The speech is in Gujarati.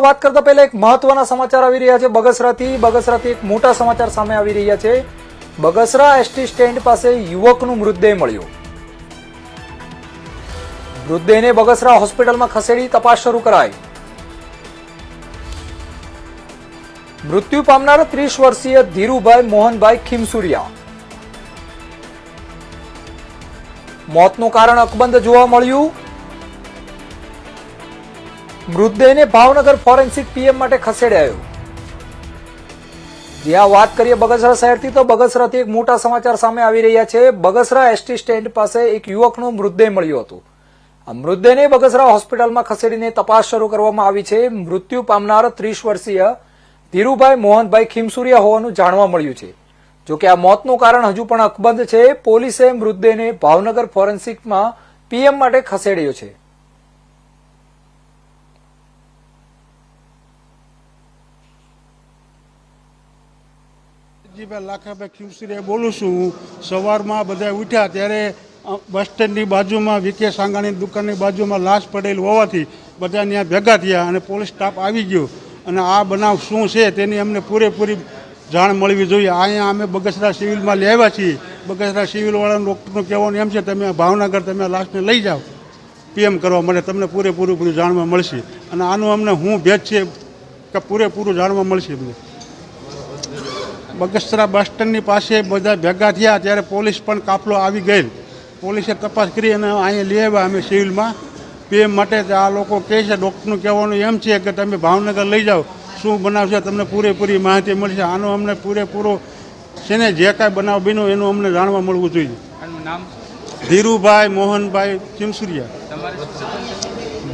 વાત કરતા પહેલા એક મહત્વના સમાચાર આવી રહ્યા છે બગસરાથી. બગસરાથી એક મોટા સમાચાર સામે આવી રહ્યા છે. બગસરા એસટી સ્ટેન્ડ પાસે યુવકનું મૃતદેહ મળ્યો. મૃતદેહને બગસરા હોસ્પિટલમાં ખસેડી તપાસ શરૂ કરાઈ. મૃત્યુ પામનાર ત્રીસ વર્ષીય ધીરુભાઈ મોહનભાઈ ખીમસુરિયા. મોતનું કારણ અકબંધ જોવા મળ્યું. મૃતદેહને ભાવનગર ફોરેન્સિક પીએમ માટે ખસેડાયો. જ્યાં વાત કરીએ બગસરા શહેરથી, તો બગસરાથી એક મોટા સમાચાર સામે આવી રહ્યા છે. બગસરા એસટી સ્ટેન્ડ પાસે એક યુવકનો મૃતદેહ મળ્યો હતો. આ મૃતદેહને બગસરા હોસ્પિટલમાં ખસેડીને તપાસ શરૂ કરવામાં આવી છે. મૃત્યુ પામનાર ત્રીસ વર્ષીય ધીરુભાઈ મોહનભાઈ ખીમસુરિયા હોવાનું જાણવા મળ્યું છે. જો કે આ મોતનું કારણ હજુ પણ અકબંધ છે. પોલીસે મૃતદેહને ભાવનગર ફોરેન્સિકમાં પીએમ માટે ખસેડ્યો છે. જીભાઈ લાખાભાઈ ખીમસુરિયા બોલું છું. સવારમાં બધા ઉઠ્યા ત્યારે બસ સ્ટેન્ડની બાજુમાં વિકે સાંગાણીની દુકાનની બાજુમાં લાશ પડેલ હોવાથી બધા ત્યાં ભેગા થયા અને પોલીસ સ્ટાફ આવી ગયો. અને આ બનાવ શું છે તેની અમને પૂરેપૂરી જાણ મળવી જોઈએ. અહીંયા અમે બગસરા સિવિલમાં લેવા છીએ. બગસરા સિવિલવાળાનું ડૉક્ટરનું કહેવાનું એમ છે, તમે ભાવનગર, તમે લાશને લઈ જાઓ. પીએમ કરવા માટે તમને પૂરેપૂરું પૂરું જાણવા મળશે. અને આનું અમને હું ભેદ છે કે પૂરેપૂરું જાણવા મળશે અમને બગસરા બસ સ્ટેન્ડની પાસે બધા ભેગા થયા ત્યારે પોલીસ પણ કાફલો આવી ગયેલ પોલીસે તપાસ કરી અને અહીંયા લઈ આવ્યા અમે સિવિલમાં. પીએમ માટે આ લોકો કહે છે ડૉક્ટરનું કહેવાનું એમ છે કે તમે ભાવનગર લઈ જાઓ. શું બનાવશે તમને પૂરેપૂરી માહિતી મળશે. આનો અમને પૂરેપૂરો છે ને જે કાંઈ બનાવ બન્યો એનું અમને જાણવા મળવું જોઈએ. નામ ધીરુભાઈ મોહનભાઈ ચિમસુરિયા?